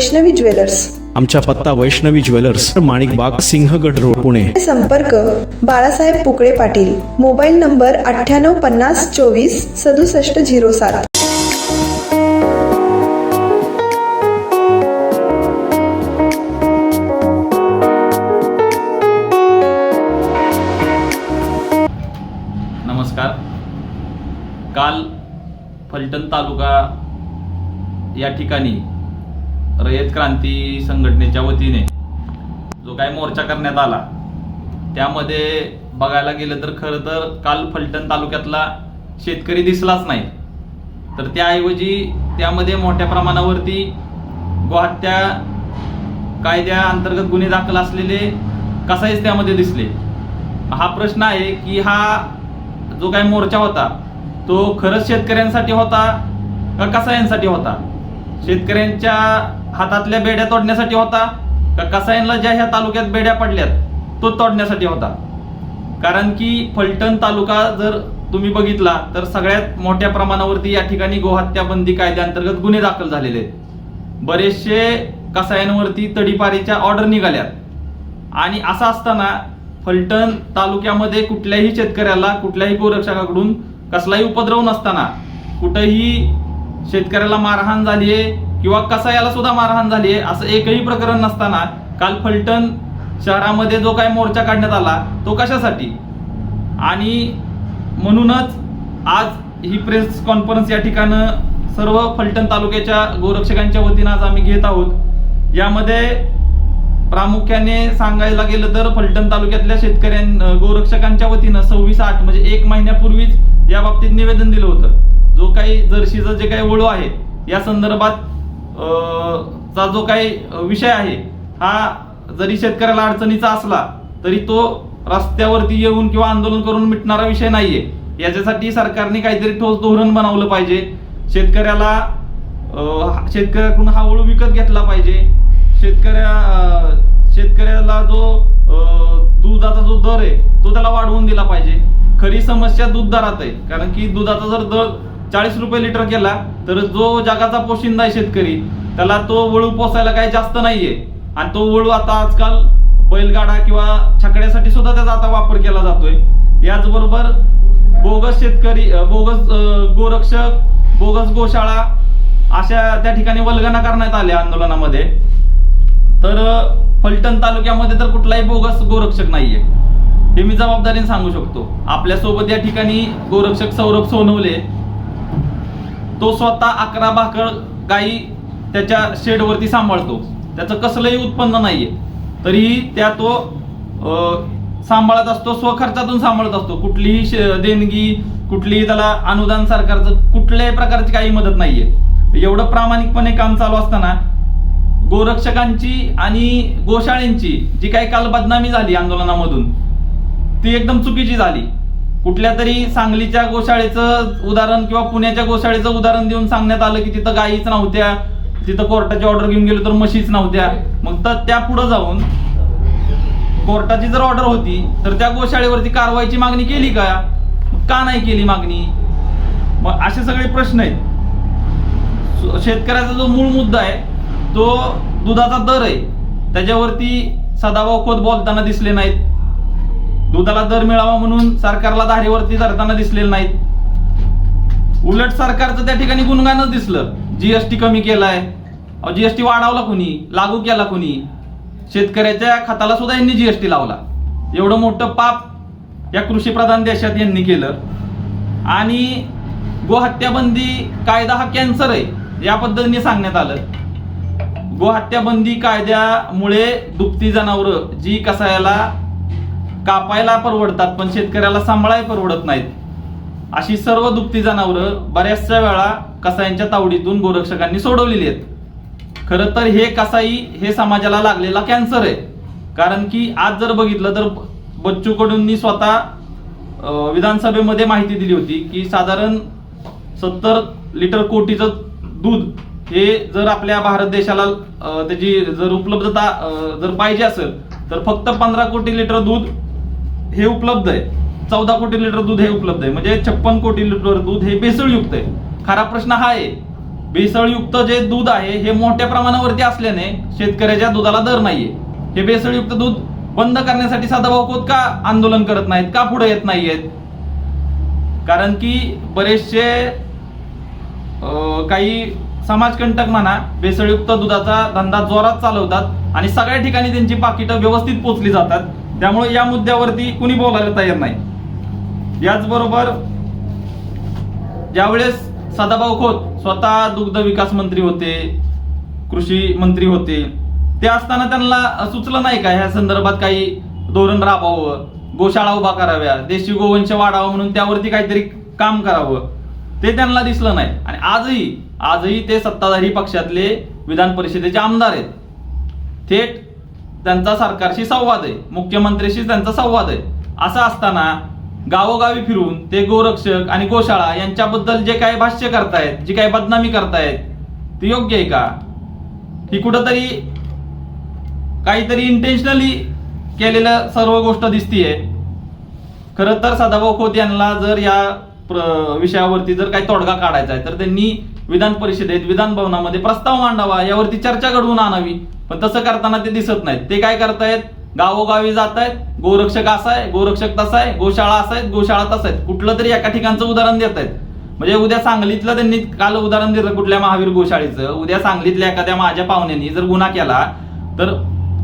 Vaishnavi jewellers. आमचा पत्ता Vaishnavi jewellers माणिक बाग सिंहगड रोड पुणे. संपर्क बाळासाहेब पुकळे पाटील. मोबाईल नंबर अठ्ठ्याण्णव पन्नास चोवीस सदुसष्ट झिरो सात. नमस्कार. काल फलटण तालुका या ठिकाणी रयत क्रांती संघटनेच्या वतीने जो काय मोर्चा करण्यात आला त्यामध्ये बघायला गेलं तर खरं तर काल फलटण तालुक्यातला शेतकरी दिसलाच नाही. तर त्याऐवजी त्यामध्ये मोठ्या प्रमाणावरती गोहत्या कायद्या अंतर्गत गुन्हे दाखल असलेले कसाईच त्यामध्ये दिसले. हा प्रश्न आहे की हा जो काही मोर्चा होता तो खरंच शेतकऱ्यांसाठी होता का कसायांसाठी होता? शेतकऱ्यांच्या हातातल्या बेड्या तोडण्यासाठी होता का कसायनला ज्या ह्या तालुक्यात बेड्या पडल्यात तो तोडण्यासाठी होता? कारण की फलटण तालुका जर तुम्ही बघितला तर सगळ्यात मोठ्या प्रमाणावरती या ठिकाणी गोहत्या बंदी कायद्याअंतर्गत गुन्हे दाखल झालेले आहेत. बरेचसे कसायांवरती तडीपारीच्या ऑर्डर निघाल्यात. आणि असं असताना फलटण तालुक्यामध्ये कुठल्याही शेतकऱ्याला कुठल्याही गोरक्षकाकडून कसलाही उपद्रव नसताना कुठंही शेतकऱ्याला मारहाण झालीये किंवा कसायाला सुद्धा मारहाण झाली आहे असं एकही प्रकरण नसताना काल फलटण शहरामध्ये जो काही मोर्चा काढण्यात आला तो कशासाठी? आणि म्हणूनच आज ही प्रेस कॉन्फरन्स या ठिकाणं सर्व फलटण तालुक्याच्या गोरक्षकांच्या वतीनं आज आम्ही घेत आहोत. यामध्ये प्रामुख्याने सांगायला गेलं तर फलटण तालुक्यातल्या शेतकऱ्यां गोरक्षकांच्या वतीनं सव्वीस आठ म्हणजे एक महिन्यापूर्वीच या बाबतीत निवेदन दिलं होतं. जो काही जर्शीचं जे काही ओळू आहे या संदर्भात चा जो काही विषय आहे हा जरी शेतकऱ्याला अडचणीचा असला तरी तो रस्त्यावरती येऊन किंवा आंदोलन करून मिटणारा विषय नाहीये. याच्यासाठी सरकारने काहीतरी ठोस धोरण बनवलं पाहिजे. शेतकऱ्याला शेतकऱ्याकडून हा वळू विकत घेतला पाहिजे. शेतकऱ्या शेतकऱ्याला जो दुधाचा जो दर आहे तो त्याला वाढवून दिला पाहिजे. खरी समस्या दूध दरात आहे. कारण की दुधाचा जर दर चाळीस रुपये लिटर केला तर जो जगाचा पोशिंदा आहे शेतकरी त्याला तो वळू पोसायला काही जास्त नाहीये. आणि तो वळू आता आजकाल बैलगाडा किंवा छकड्यासाठी सुद्धा त्याचा आता वापर केला जातोय. याचबरोबर बोगस शेतकरी बोगस गोरक्षक बोगस गोशाळा अशा त्या ठिकाणी वल्गना करण्यात आल्या आंदोलनामध्ये. तर फलटण तालुक्यामध्ये तर कुठलाही बोगस गोरक्षक नाहीये. हे मी जबाबदारीने सांगू शकतो. आपल्यासोबत या ठिकाणी गोरक्षक सौरभ सोनवले तो स्वतः अकरा भाकर गायी त्याच्या शेडवरती सांभाळतो. त्याचं कसलंही उत्पन्न नाहीये. तरीही त्या तो सांभाळत असतो स्वखर्चातून सांभाळत असतो. कुठलीही शे- देणगी कुठलीही त्याला अनुदान सरकारचं कुठल्याही प्रकारची काही मदत नाहीये. एवढं प्रामाणिकपणे काम चालू असताना गोरक्षकांची आणि गोशाळेंची जी काही काल बदनामी झाली आंदोलनामधून ती एकदम चुकीची झाली. कुठल्या तरी सांगलीच्या गोशाळेचं उदाहरण किंवा पुण्याच्या गोशाळेचं उदाहरण देऊन सांगण्यात आलं की तिथं गायीच नव्हत्या तिथं कोर्टाची ऑर्डर घेऊन गेलो तर म्हशीच नव्हत्या. मग तर त्या पुढे जाऊन कोर्टाची जर ऑर्डर होती तर त्या गोशाळेवरती कारवाईची मागणी केली का? का नाही केली मागणी? मग असे सगळे प्रश्न आहेत. शेतकऱ्याचा जो मूळ मुद्दा आहे तो दुधाचा दर आहे. त्याच्यावरती सदाभाऊ खोत बोलताना दिसले नाहीत. दुधाला दर मिळावा म्हणून सरकारला धारेवरती धरताना दिसलेले नाहीत. उलट सरकारचं त्या ठिकाणी गुणगानच दिसलं. जीएसटी कमी केलाय. जीएसटी वाढवला कोणी? लागू केला कोणी? शेतकऱ्याच्या खताला सुद्धा यांनी जीएसटी लावला. एवढं मोठं पाप या कृषीप्रधान देशात यांनी केलं. आणि गोहत्याबंदी कायदा हा कॅन्सर आहे या पद्धतीने सांगण्यात आलं. गोहत्याबंदी कायद्यामुळे दुभती जनावरं जी कसायला कापायला परवडतात पण शेतकऱ्याला सांभाळायला परवडत नाहीत. अशी सर्व दुभती जनावरं बऱ्याचशा वेळा कसायांच्या तावडीतून गोरक्षकांनी सोडवलेली आहेत. खरं तर हे कसाई हे समाजाला लागलेला कॅन्सर आहे. कारण की आज जर बघितलं तर बच्चू कडूंनी स्वतः विधानसभेमध्ये माहिती दिली होती की साधारण सत्तर लिटर कोटीचं दूध हे जर आपल्या भारत देशाला त्याची जर उपलब्धता जर पाहिजे असेल तर फक्त पंधरा कोटी लिटर दूध हे उपलब्ध आहे. चौदा कोटी लिटर दूध हे उपलब्ध आहे. म्हणजे छप्पन कोटी लिटर दूध हे भेसळयुक्त आहे. खरा प्रश्न हा आहे. भेसळयुक्त जे दूध आहे हे मोठ्या प्रमाणावरती असल्याने शेतकऱ्याच्या दुधाला दर नाहीये. हे भेसळयुक्त दूध बंद करण्यासाठी सदाभाऊ खोत का आंदोलन करत नाहीत का पुढे येत नाहीयेत? कारण की बरेचसे काही समाजकंटक म्हणा भेसळयुक्त दुधाचा धंदा जोरात चालवतात आणि सगळ्या ठिकाणी त्यांची पाकिटं व्यवस्थित पोचली जातात. त्यामुळे या मुद्द्यावरती कुणी बोलायला तयार नाही. याचबरोबर ज्यावेळेस सदाभाऊ खोत स्वतः दुग्ध विकास मंत्री होते कृषी मंत्री होते ते असताना त्यांना सुचलं नाही का? ह्या संदर्भात काही धोरण राबवावं गोशाळा उभा कराव्या देशी गोवंश वाढावं म्हणून त्यावरती काहीतरी काम करावं ते त्यांना दिसलं नाही. आणि आजही आजही ते सत्ताधारी पक्षातले विधान परिषदेचे आमदार आहेत. थेट त्यांचा सरकारशी संवाद आहे. मुख्यमंत्र्यांशी त्यांचा संवाद आहे. असं असताना गावोगावी फिरून ते गोरक्षक आणि गोशाळा यांच्याबद्दल जे काही भाष्य करतायत जी काही बदनामी करतायत ते योग्य आहे का? ही कुठंतरी काहीतरी इंटेन्शनली केलेलं सर्व गोष्ट दिसतीये. खरं तर सदाभाऊ खोत यांना जर या विषयावरती जर काही तोडगा काढायचा आहे तर त्यांनी विधान परिषदेत विधान भवनामध्ये प्रस्ताव मांडावा यावरती चर्चा घडवून आणावी. पण तसं करताना ते दिसत नाहीत. ते काय करतायत? गावोगावी जात आहेत गोरक्षक असा आहे गोरक्षक तसा आहे गोशाळा असा आहेत गोशाळा तसा आहेत कुठलं तरी एका ठिकाणचं उदाहरण देत आहेत म्हणजे उद्या सांगलीतलं त्यांनी काल उदाहरण दिलं कुठल्या महावीर गोशाळेचं. उद्या सांगलीतल्या एखाद्या माझ्या पाहुण्यांनी जर गुन्हा केला तर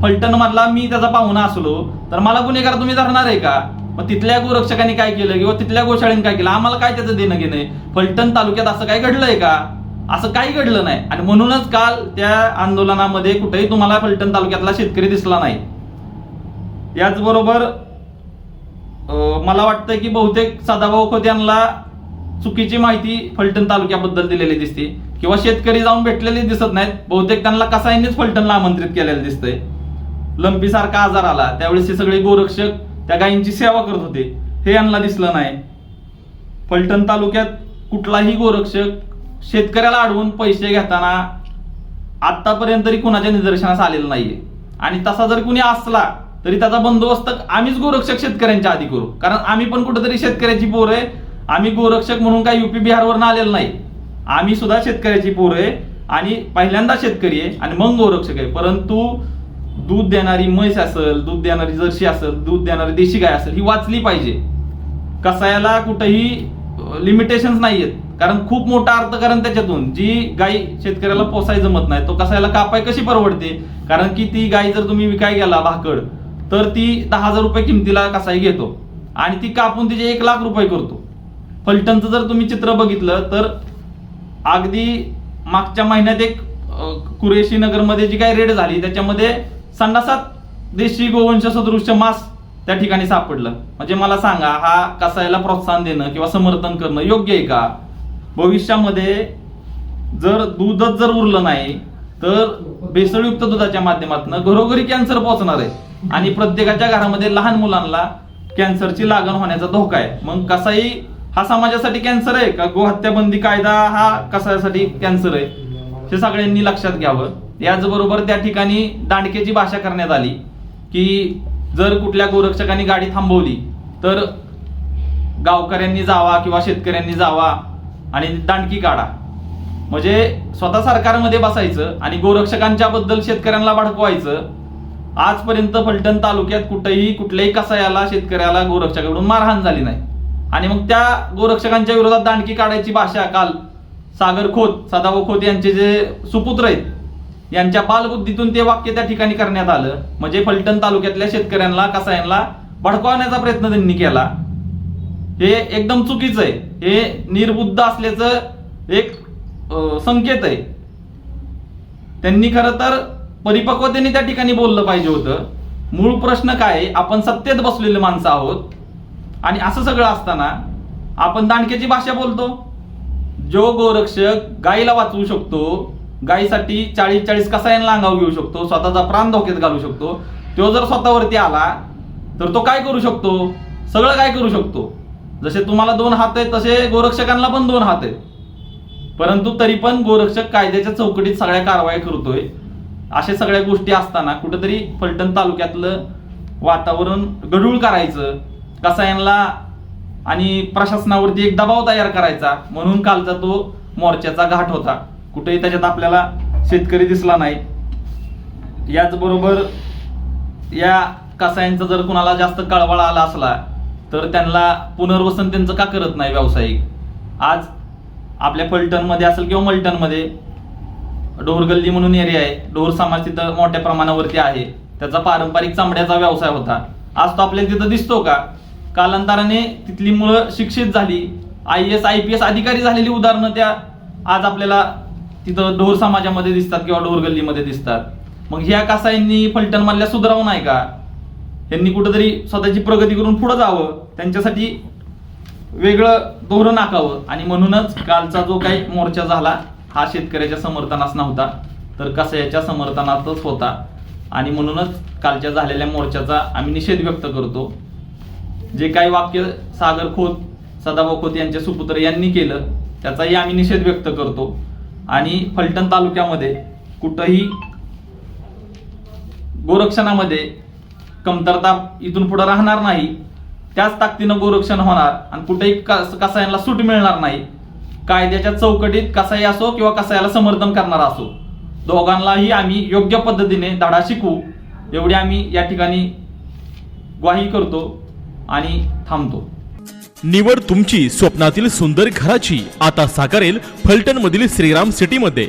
फलटण मधला मी त्याचा पाहुणा असलो तर मला गुन्हेगार तुम्ही धरणार आहे का? मग तिथल्या गोरक्षकांनी काय केलं किंवा तिथल्या गोशाळेने काय केलं? आम्हाला काय त्याचं देणं घेणं फलटण तालुक्यात असं काय घडलंय का? असं काही घडलं नाही. आणि म्हणूनच काल त्या आंदोलनामध्ये कुठेही तुम्हाला फलटण तालुक्यातला शेतकरी दिसला नाही. याचबरोबर मला वाटतं की बहुतेक सदाभाऊ खोत यांना चुकीची माहिती फलटण तालुक्याबद्दल दिलेली दिसते. किंवा शेतकरी जाऊन भेटलेले दिसत नाहीत. बहुतेक त्यांना कसाईनेच फलटणला आमंत्रित केलेलं दिसतंय. लंपीसारखा आजार आला. त्यावेळेस हे सगळे गोरक्षक त्या गायींची सेवा करत होते. हे यांना दिसलं नाही. फलटण तालुक्यात कुठलाही गोरक्षक शेतकऱ्याला अडवून पैसे घेताना आत्तापर्यंत तरी कुणाच्या निदर्शनास आलेलं नाहीये. आणि तसा जर कुणी असला तरी त्याचा बंदोबस्त आम्हीच गोरक्षक शेतकऱ्यांच्या आधी करू. कारण आम्ही पण कुठेतरी शेतकऱ्याची पोर आहे. आम्ही गोरक्षक म्हणून काही युपी बिहारवरून आलेलं नाही. आम्ही सुद्धा शेतकऱ्याची पोर आहे आणि पहिल्यांदा शेतकरी आहे आणि मग गोरक्षक आहे. परंतु दूध देणारी म्हैस असेल दूध देणारी जर्सी असेल दूध देणारी देशी गाय असेल ही वाचली पाहिजे. कसायाला कुठेही लिमिटेशन्स आहेत कारण खूप मोठा अर्थकारण त्याच्यातून जी गाय शेतकऱ्याला पोसाय जमत नाही तो कसायला कापाय कशी परवडते? कारण की ती गाय जर तुम्ही विकाय गेला भाकड तर ती दहा हजार रुपये किमतीला कसाई घेतो आणि ती कापून तिचे एक लाख रुपये करतो. फलटणचं जर तुम्ही चित्र बघितलं तर अगदी मागच्या महिन्यात एक कुरेशी नगरमध्ये जी काही रेड झाली त्याच्यामध्ये संडासात देशी गोवंश सदृश्य मास त्या ठिकाणी सापडलं. म्हणजे मला सांगा हा कसायला प्रोत्साहन देणं किंवा समर्थन करणं योग्य आहे का? भविष्यामध्ये जर दूधच जर उरलं नाही तर भेसळयुक्त दुधाच्या माध्यमातून घरोघरी कॅन्सर पोहोचणार आहे. आणि प्रत्येकाच्या घरामध्ये लहान मुलांना कॅन्सरची लागण होण्याचा धोका आहे. मग कसाही हा समाजासाठी कॅन्सर आहे का? गोहत्याबंदी कायदा हा कसासाठी कॅन्सर आहे? हे सगळ्यांनी लक्षात घ्यावं. याचबरोबर त्या ठिकाणी दांडकेची भाषा करण्यात आली की जर कुठल्या गोरक्षकांनी गाडी थांबवली तर गावकऱ्यांनी जावा किंवा शेतकऱ्यांनी जावा आणि दांडकी काढा. म्हणजे स्वतः सरकारमध्ये बसायचं आणि गोरक्षकांच्या बद्दल शेतकऱ्यांना भडकवायचं आजपर्यंत फलटण तालुक्यात कुठेही कुठल्याही कसायाला शेतकऱ्याला गोरक्षकाकडून मारहाण झाली नाही. आणि मग त्या गोरक्षकांच्या विरोधात दांडकी काढायची भाषा काल सागर खोत सदाभाऊ खोत यांचे जे सुपुत्र आहेत यांच्या बालबुद्धीतून ते वाक्य त्या ठिकाणी करण्यात आलं. म्हणजे फलटण तालुक्यातल्या शेतकऱ्यांना कसायांना भडकवण्याचा प्रयत्न त्यांनी केला. हे एकदम चुकीचं आहे. हे निर्बुद्ध असल्याचं एक संकेत आहे. त्यांनी खरं तर परिपक्वतेने त्या ठिकाणी बोललं पाहिजे होतं. मूळ प्रश्न काय आपण सत्तेत बसलेले माणसं आहोत आणि असं सगळं असताना आपण दांडक्याची भाषा बोलतो. जो गोरक्षक गायीला वाचवू शकतो गायीसाठी चाळीस चाळीस कसायला लांगाव घेऊ शकतो स्वतःचा प्राण धोक्यात घालू शकतो. तो जर स्वतःवरती आला तर तो काय करू शकतो? सगळं काय करू शकतो? जसे तुम्हाला दोन हात आहेत तसे गोरक्षकांना पण दोन हात आहेत. परंतु तरी पण गोरक्षक कायद्याच्या चौकटीत सगळ्या कारवाई करतोय. अशा सगळ्या गोष्टी असताना कुठेतरी फलटण तालुक्यातलं वातावरण गढूळ करायचं कसायांना आणि प्रशासनावरती एक दबाव तयार करायचा म्हणून कालचा तो मोर्चाचा घाट होता. कुठेही त्याच्यात आपल्याला शेतकरी दिसला नाही. याचबरोबर या कसायांचा जर कुणाला जास्त कळवळा आला असला तर त्यांना पुनर्वसन त्यांचं का करत नाही व्यावसायिक? आज आपल्या फलटणमध्ये असेल किंवा मलटणमध्ये डोर गल्ली म्हणून एरिया आहे. डोर समाज तिथं मोठ्या प्रमाणावरती आहे. त्याचा पारंपरिक चामड्याचा व्यवसाय होता. आज तो आपल्याला तिथं दिसतो का? कालांतराने तिथली मुलं शिक्षित झाली. I S I P S अधिकारी झालेली उदाहरणं त्या आज आपल्याला तिथं ढोर समाजामध्ये दिसतात किंवा ढोर गल्लीमध्ये दिसतात. मग ह्या कासाईंनी फलटण मधल्या सुधारावं नाही का? यांनी कुठंतरी स्वतःची प्रगती करून पुढे जावं त्यांच्यासाठी वेगळं धोरण आखावं. आणि म्हणूनच कालचा जो काही मोर्चा झाला हा शेतकऱ्याच्या समर्थनास नव्हता तर कसायाच्या समर्थनातच होता. आणि म्हणूनच कालच्या झालेल्या मोर्चाचा आम्ही निषेध व्यक्त करतो. जे काही वाक्य सागर खोत सदाभाऊ खोत यांचे सुपुत्र यांनी केलं त्याचाही आम्ही निषेध व्यक्त करतो. आणि फलटण तालुक्यामध्ये कुठंही गोरक्षणामध्ये कमतरता इथून पुढे राहणार नाही. त्याच ताकदीनं गोरक्षण होणार आणि कुठेही कस- कसायांना सूट मिळणार नाही. कायद्याच्या चौकटीत कसाई असो किंवा कसायाला समर्थन करणारा असो. दोघांनाही आम्ही योग्य पद्धतीने धडा शिकवू एवढी आम्ही या ठिकाणी ग्वाही करतो आणि थांबतो. निवड तुमची स्वप्नातील सुंदर घराची. आता साकारेल फलटण मधील श्रीराम सिटी मध्ये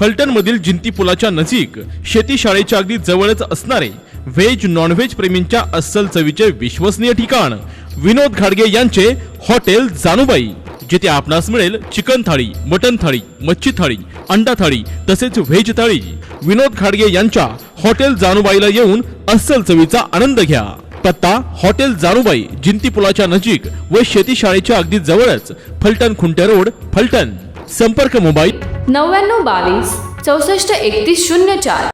फलटणमधील जिंती पुलाच्या नजीक शेती शाळेच्या अगदी जवळच असणारे व्हेज नॉनव्हेज प्रेमींच्या अस्सल चवीचे विश्वसनीय ठिकाण विनोद घाडगे यांचे हॉटेल जानुबाई जिथे आपणास मिळेल चिकन थाळी मटन थाळी मच्छी थाळी अंडा थाळी तसेच व्हेज थाळी. विनोद घाडगे यांच्या हॉटेल जानुबाईला येऊन अस्सल चवीचा आनंद घ्या. पत्ता हॉटेल जानुबाई जिंती पुलाच्या नजीक व शेती शाळेच्या अगदी जवळच फलटण खुंटे रोड फलटण. संपर्क मोबाईल नव्याण्णव बावीस चौसष्ट एकतीस शून्य चार.